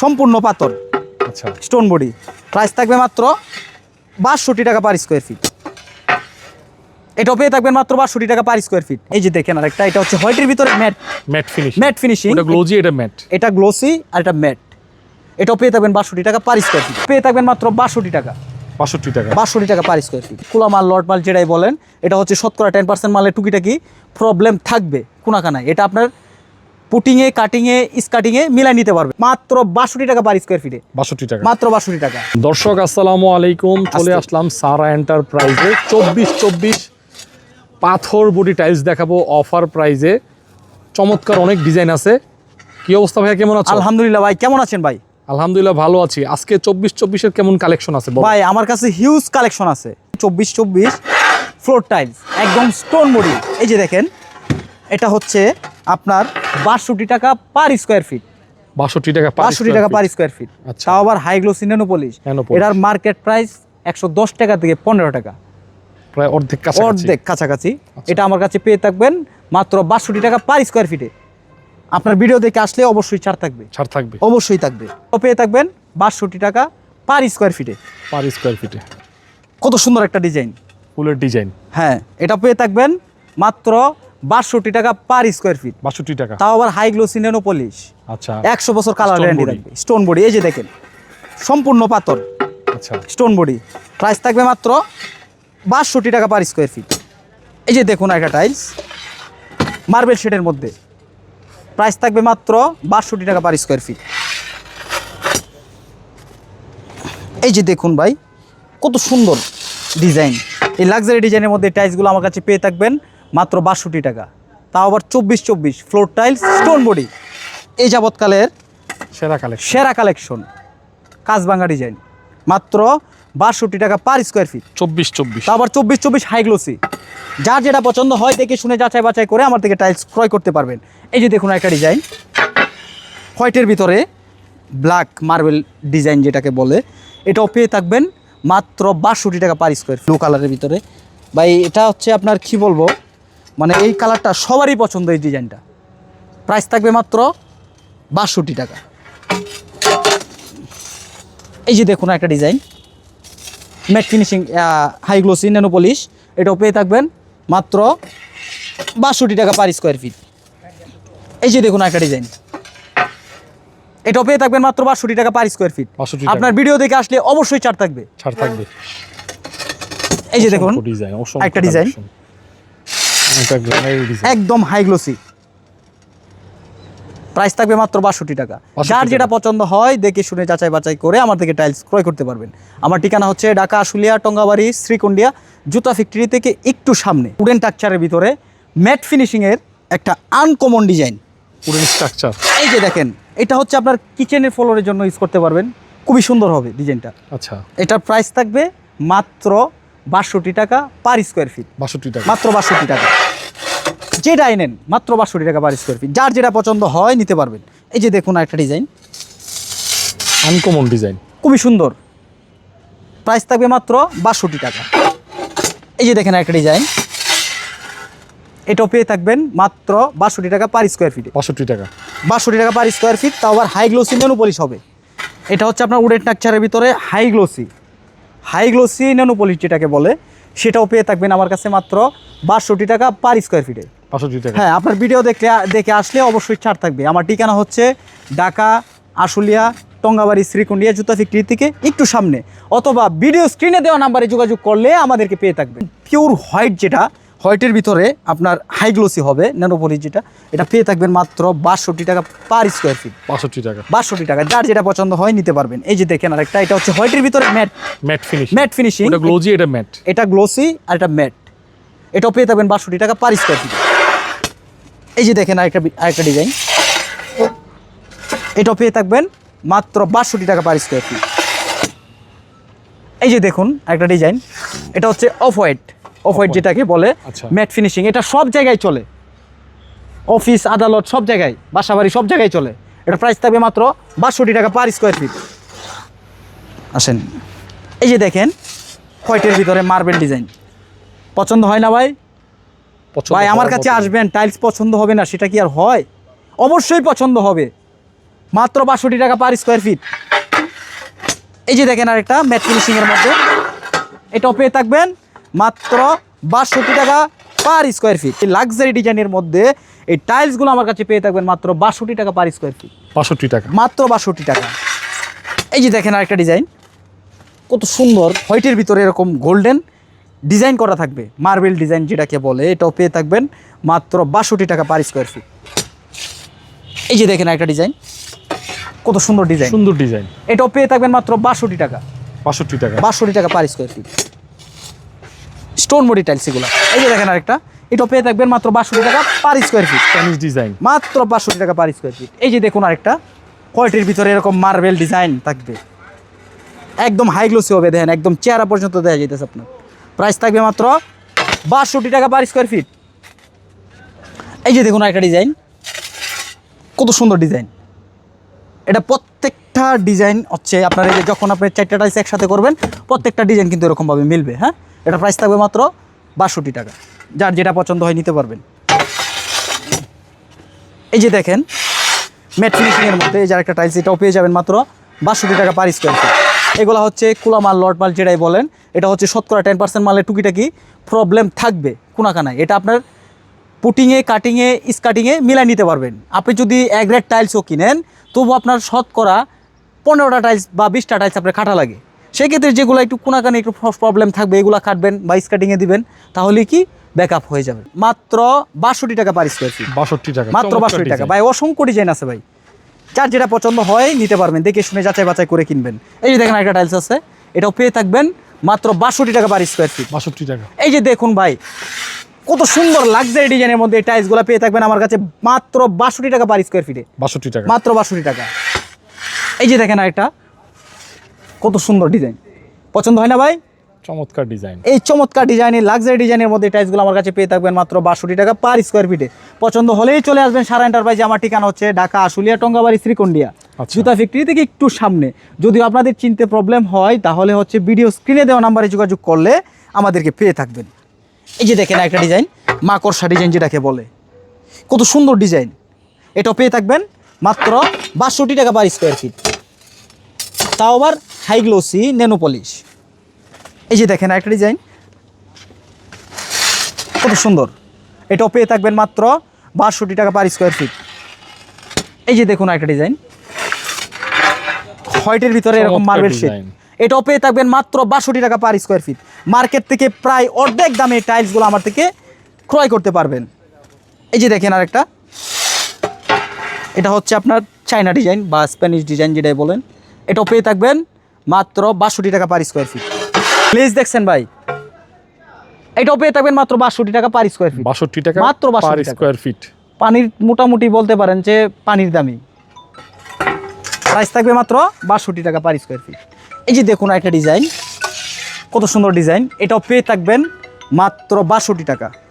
সম্পূর্ণ পাথর। আচ্ছা। Stone body. প্রাইস থাকবে মাত্র বাষট্টি টাকা পার স্কোয়ার ফিট এটাও পেয়ে থাকবেন মাত্র বাষট্টি টাকা পার স্কোয়ার ফিট এই যে দেখেন আরেকটা এটা হচ্ছে হোয়াইটের ভিতরে matte. Matte finish matte finishing ওটা গ্লোজি এটা ম্যাট এটা গ্লোসি আর এটা ম্যাট এটাও পেয়ে থাকবেন বাষট্টি টাকা পার স্কোয়ার ফিট পেয়ে থাকবেন মাত্র বাষট্টি টাকা। বাষট্টি টাকা। বাষট্টি টাকা পার স্কোয়ার ফিট খোলা মাল লট মাল যেটাই বলেন এটা হচ্ছে শতকরা টেন পার্সেন্ট মালের টুকিটাকি প্রবলেম থাকবে কোনাকানায়। এটা আপনার পুটিংয়ে কাটিংয়ে স্কাটিংয়ে মিলাই নিতে পারবে। মাত্র বাষট্টি টাকা পার স্কোয়ার ফিটে বাষট্টি টাকা। মাত্র বাষট্টি টাকা। দর্শক আসসালামু আলাইকুম। চলে আসলাম সারা এন্টারপ্রাইজে চব্বিশ চব্বিশ পাথর বডি টাইলস দেখাবো অফার প্রাইজে চমৎকার অনেক ডিজাইন আছে। কি অবস্থা ভাইয়া? কেমন আছো? আলহামদুলিল্লাহ ভাই কেমন আছেন ভাই? আলহামদুলিল্লাহ ভালো আছি। আজকে চব্বিশ চব্বিশের কেমন কালেকশন আছে ভাই আমার কাছে হিউজ কালেকশন আছে। চব্বিশ চব্বিশ ফ্লোর টাইলস একদম স্টোন বডি এই যে দেখেন এটা হচ্ছে আপনার বাষট্টি টাকা পার স্কোয়ার ফিট বাষট্টি টাকা বাষট্টি টাকা পার স্কোয়ার ফিট। তাও আবার high glossy nano polish Nano polish। এটার মার্কেট প্রাইস একশো দশ টাকা থেকে পনেরো টাকা। প্রায় অর্ধেক অর্ধেক কাছাকাছি। আচ্ছা। এটা আমার কাছে পেয়ে থাকবেন মাত্র বাষট্টি টাকা পার স্কোয়ার ফিটে আপনার ভিডিও দেখে আসলে অবশ্যই ছাড় থাকবে। ছাড় থাকবে। অবশ্যই থাকবে। পেয়ে থাকবেন বাষট্টি টাকা পার স্কোয়ার ফিটে পার স্কোয়ার ফিটে কত সুন্দর একটা ডিজাইন ফুলের ডিজাইন হ্যাঁ এটা পেয়ে থাকবেন মাত্র বাষট্টি টাকা পার স্কোয়ার ফিট বাষট্টি টাকা। তাও আবার হাই গ্লোসি ন্যানো পলিশ আচ্ছা। একশো বছর কালার গ্যারান্টি থাকবে। স্টোন বডি এই যে দেখেন সম্পূর্ণ পাথর। আচ্ছা। স্টোন বডি প্রাইস থাকবে মাত্র বাষট্টি টাকা পার স্কোয়ার ফিট এই যে দেখুন একটা টাইলস মার্বেল শেডের মধ্যে। প্রাইস থাকবে মাত্র বাষট্টি টাকা পার স্কোয়ার ফিট এই যে দেখুন ভাই কত সুন্দর ডিজাইন এই লাক্সারি ডিজাইনের মধ্যে টাইলসগুলো আমার কাছে পেয়ে থাকবেন। মাত্র বাষট্টি টাকা। তাও আবার চব্বিশ চব্বিশ। Floor tiles stone body. এই যাবৎকালের সেরা কালেকশন সেরা কালেকশন কাজবাঙ্গা ডিজাইন মাত্র বাষট্টি টাকা পার স্কোয়ার ফিট চব্বিশ চব্বিশ। তা আবার চব্বিশ চব্বিশ হাইগ্লোসি যার যেটা পছন্দ হয় দেখে শুনে যাচাই বাছাই করে আমার থেকে টাইলস ক্রয় করতে পারবেন। এই যে দেখুন একটা ডিজাইন হোয়াইটের ভিতরে ব্ল্যাক মার্বেল ডিজাইন যেটাকে বলে এটাও পেয়ে থাকবেন মাত্র বাষট্টি টাকা পার স্কোয়ার ব্লু কালারের ভিতরে। ভাই এটা হচ্ছে আপনার কি বলব? মানে এই কালারটা সবারই পছন্দ এই ডিজাইনটা। প্রাইস থাকবে মাত্র বাষট্টি টাকা। এই যে দেখুন একটা design. Matte finishing high glossy nano polish এটাও পেয়ে থাকবেন মাত্র বাষট্টি টাকা পার স্কোয়ার ফিট এই যে দেখুন একটা ডিজাইন। এটাও পেয়ে থাকবেন মাত্র বাষট্টি টাকা পার স্কোয়ার ফিট 62 আপনার ভিডিও দেখে আসলে অবশ্যই ছাড় থাকবে। ছাড় থাকবে। এই যে দেখুন একটা ডিজাইন। একদম হাই গ্লোসি প্রাইস থাকবে মাত্র বাষট্টি টাকা। যার যেটা পছন্দ হয় দেখে শুনে যাচাই বাছাই করে আমার থেকে টাইলস ক্রয় করতে পারবেন। আমার ঠিকানা হচ্ছে ঢাকা আশুলিয়া টঙ্গাবাড়ি শ্রীকুন্ডিয়া জুতা ফ্যাক্টরি থেকে একটু সামনে উডেন টাকচারের ভিতরে ম্যাট ফিনিশিংয়ের একটা আনকমন ডিজাইন উডেন স্ট্রাকচার এই যে দেখেন এটা হচ্ছে আপনার কিচেনের ফ্লোরের জন্য ইউজ করতে পারবেন। খুবই সুন্দর হবে ডিজাইনটা আচ্ছা। এটার প্রাইস থাকবে মাত্র বাষট্টি টাকা পার স্কোয়ার ফিট বাষট্টি টাকা। মাত্র বাষট্টি টাকা। যেটাই নেন মাত্র বাষট্টি টাকা পার স্কোয়ার ফিট যার যেটা পছন্দ হয় নিতে পারবেন। এই যে দেখুন একটা ডিজাইন আনকমন ডিজাইন খুবই সুন্দর। প্রাইস থাকবে মাত্র বাষট্টি টাকা। এই যে দেখেন একটা ডিজাইন এটাও পেয়ে থাকবেন মাত্র বাষট্টি টাকা পার স্কোয়ার ফিটে বাষট্টি টাকা। বাষট্টি টাকা পার স্কোয়ার ফিট তাও আবার হাই গ্লোসি পলিশ হবে। এটা হচ্ছে আপনার উডেন টাকচারের ভিতরে high glossy high glossy polish যেটাকে বলে সেটাও পেয়ে থাকবেন আমার কাছে মাত্র বাষট্টি টাকা পার স্কোয়ার ফিটে টাকা। হ্যাঁ আপনার ভিডিও দেখলে দেখে আসলে অবশ্যই ছাড় থাকবে। আমার ঠিকানা হচ্ছে ঢাকা আশুলিয়া টঙ্গাবাড়ি শ্রীকুণ্ডিয়া জুতা ফ্যাক্টরি থেকে একটু সামনে। অথবা ভিডিও স্ক্রিনে দেওয়া নাম্বারে যোগাযোগ করলে আমাদেরকে পেয়ে থাকবে পিওর হোয়াইট যেটা হোয়াইটের ভিতরে আপনার হাইগ্লোসি হবে ন্যানোপলি যেটা এটা পেয়ে থাকবেন মাত্র বাষট্টি টাকা পার স্কোয়ার ফিট বাষট্টি টাকা। বাষট্টি টাকা যার যেটা পছন্দ হয় নিতে পারবেন। এই যে দেখেন আর একটা এটা হচ্ছে হোয়াইটের ভিতরে matte matte finish matte finishing ওটা গ্লোজি এটা ম্যাট এটা গ্লোসি আর এটা ম্যাট এটাও পেয়ে থাকবেন বাষট্টি টাকা পার স্কোয়ার ফিট এই যে দেখেন আরেকটা আরেকটা ডিজাইন। এটা পেয়ে থাকবেন মাত্র বাষট্টি টাকা পার স্কোয়ার ফিট এই যে দেখুন একটা ডিজাইন। এটা হচ্ছে অফ হোয়াইট অফ হোয়াইট যেটাকে বলে আচ্ছা। Matte finishing. এটা সব জায়গায় চলে। অফিস আদালত সব জায়গায় বাসাবাড়ি সব জায়গায় চলে। এটা প্রাইস থাকবে মাত্র বাষট্টি টাকা পার স্কোয়ার ফিট আসেন। এই যে দেখেন হোয়াইটের ভিতরে মার্বেল ডিজাইন পছন্দ হয় না ভাই? ভাই আমার কাছে আসবেন টাইলস পছন্দ হবে না সেটা কি আর হয়? অবশ্যই পছন্দ হবে। মাত্র বাষট্টি টাকা পার স্কোয়ার ফিট এই যে দেখেন আরেকটা ম্যাট ফিনিশিংয়ের মধ্যে। এটাও পেয়ে থাকবেন মাত্র বাষট্টি টাকা পার স্কোয়ার ফিট এই লাক্সারি ডিজাইনের মধ্যে এই টাইলসগুলো আমার কাছে পেয়ে থাকবেন মাত্র বাষট্টি টাকা পার স্কোয়ার ফিট বাষট্টি টাকা। মাত্র বাষট্টি টাকা। এই যে দেখেন আরেকটা ডিজাইন কত সুন্দর হোয়াইটের ভিতরে এরকম গোল্ডেন ডিজাইন করা থাকবে। মার্বেল ডিজাইন যেটাকে বলে এটাও পেয়ে থাকবেন মাত্র বাষট্টি টাকা পার স্কোয়ার ফিট এই যে দেখেন একটা ডিজাইন। কত সুন্দর ডিজাইন। সুন্দর ডিজাইন। এটাও পেয়ে থাকবেন মাত্র বাষট্টি টাকা। বাষট্টি টাকা। বাষট্টি টাকা per square feet stone body tiles এগুলো। এই যে দেখেন আরেকটা। এটাও পেয়ে থাকবেন মাত্র বাষট্টি টাকা per square feet Spanish design মাত্র বাষট্টি টাকা পার স্কোয়ার ফিট এই যে দেখুন আরেকটা। কয়টির ভিতরে এরকম মার্বেল ডিজাইন থাকবে। একদম হাই গ্লোসি হবে দেখেন। একদম চেহারা পর্যন্ত দেওয়া যেতেছে আপনার। প্রাইস থাকবে মাত্র বাষট্টি টাকা পার স্কোয়ার ফিট এই যে দেখুন আরেকটা ডিজাইন, কত সুন্দর ডিজাইন। এটা প্রত্যেকটা ডিজাইন হচ্ছে আপনার এই যে যখন আপনি চারটা টাইস একসাথে করবেন, প্রত্যেকটা ডিজাইন কিন্তু এরকমভাবে মিলবে হ্যাঁ? এটা প্রাইস থাকবে মাত্র বাষট্টি টাকা। যার যেটা পছন্দ হয় নিতে পারবেন। এই যে দেখেন ম্যাট ফিনিশিংয়ের মধ্যে এই যে একটা টাইলস এটাও পেয়ে যাবেন মাত্র বাষট্টি টাকা পার স্কোয়ার ফিট এগুলো হচ্ছে কুলা মাল লট মাল যেটাই বলেন এটা হচ্ছে শতকরা টেন পার্সেন্ট মালের টুকিটাকি প্রবলেম থাকবে কোনাকানায়। এটা আপনার পুটিংয়ে কাটিংয়ে স্কাটিংয়ে মিলাই নিতে পারবেন। আপনি যদি এক গ্রেড টাইলসও কিনেন তবু আপনার শতকরা পনেরোটা টাইলস বা বিশটা টাইলস আপনার কাটা লাগে। সেক্ষেত্রে যেগুলো একটু কোনাকানি একটু প্রবলেম থাকবে এগুলো কাটবেন বা স্কাটিংয়ে দিবেন তাহলে কি ব্যাকআপ হয়ে যাবে। মাত্র বাষট্টি টাকা পার স্কোয়ার ফিট বাষট্টি টাকা। মাত্র বাষট্টি টাকা। ভাই অসংখ্য ডিজাইন আছে ভাই। যার যেটা পছন্দ হয় নিতে পারবেন। দেখে শুনে যাচাই বাছাই করে কিনবেন। এই যে দেখেন একটা টাইলস আছে। এটাও পেয়ে থাকবেন মাত্র বাষট্টি টাকা পার স্কোয়ার ফিট বাষট্টি টাকা। এই যে দেখুন ভাই কত সুন্দর লাক্সারি ডিজাইনের মধ্যে এই টাইলসগুলো পেয়ে থাকবেন আমার কাছে মাত্র বাষট্টি টাকা পার স্কোয়ার ফিটে বাষট্টি টাকা। মাত্র বাষট্টি টাকা। এই যে দেখেন আরেকটা কত সুন্দর ডিজাইন পছন্দ হয় না ভাই? চমৎকার ডিজাইন। এই চমৎকার ডিজাইনের লাক্সারি ডিজাইনের মধ্যে টাইলসগুলো আমার কাছে পেয়ে থাকবেন মাত্র বাষট্টি টাকা পার স্কোয়ার ফিটে পছন্দ হলেই চলে আসবেন সারা এন্টারপ্রাইজে আমার ঠিকানা হচ্ছে ঢাকা আশুলিয়া টঙ্গাবাড়ি শ্রীকন্ডিয়া। আচ্ছা। জুতা ফ্যাক্টরি থেকে একটু সামনে। যদি আপনাদের চিনতে প্রবলেম হয় তাহলে হচ্ছে ভিডিও স্ক্রিনে দেওয়া নাম্বারে যোগাযোগ করলে আমাদেরকে পেয়ে থাকবেন। এই যে দেখেন একটা ডিজাইন মাকড়সা ডিজাইন যেটাকে বলে। কত সুন্দর ডিজাইন। এটা পেয়ে থাকবেন মাত্র বাষট্টি টাকা পার স্কোয়ার ফিট তাও আবার হাই গ্লোসি ন্যানো পলিশ এই যে দেখেন একটা ডিজাইন। কত সুন্দর। এটাও পেয়ে থাকবেন মাত্র বাষট্টি টাকা পার স্কোয়ার ফিট এই যে দেখুন একটা ডিজাইন। হোয়াইটের ভিতরে এরকম মার্বেল শেড এটাও পেয়ে থাকবেন মাত্র বাষট্টি টাকা পার স্কোয়ার ফিট মার্কেট থেকে প্রায় অর্ধেক দামে টাইলসগুলো আমার থেকে ক্রয় করতে পারবেন। এই যে দেখেন আরেকটা। এটা হচ্ছে আপনার চাইনা ডিজাইন বা স্প্যানিশ ডিজাইন যেটাই বলেন। এটাও পেয়ে থাকবেন মাত্র বাষট্টি টাকা পার স্কোয়ার ফিট প্লিজ দেখছেন ভাই? এটাও পেয়ে থাকবেন মাত্র বাষট্টি টাকা পার স্কোয়ার ফিট বাষট্টি টাকা মাত্র বাষট্টি স্কোয়ার ফিট পানির মোটামুটি বলতে পারেন যে পানির দামি। প্রাইস থাকবে মাত্র বাষট্টি টাকা পার স্কোয়ার ফিট এই যে দেখুন একটা ডিজাইন কত সুন্দর ডিজাইন এটাও পেয়ে থাকবেন মাত্র বাষট্টি টাকা।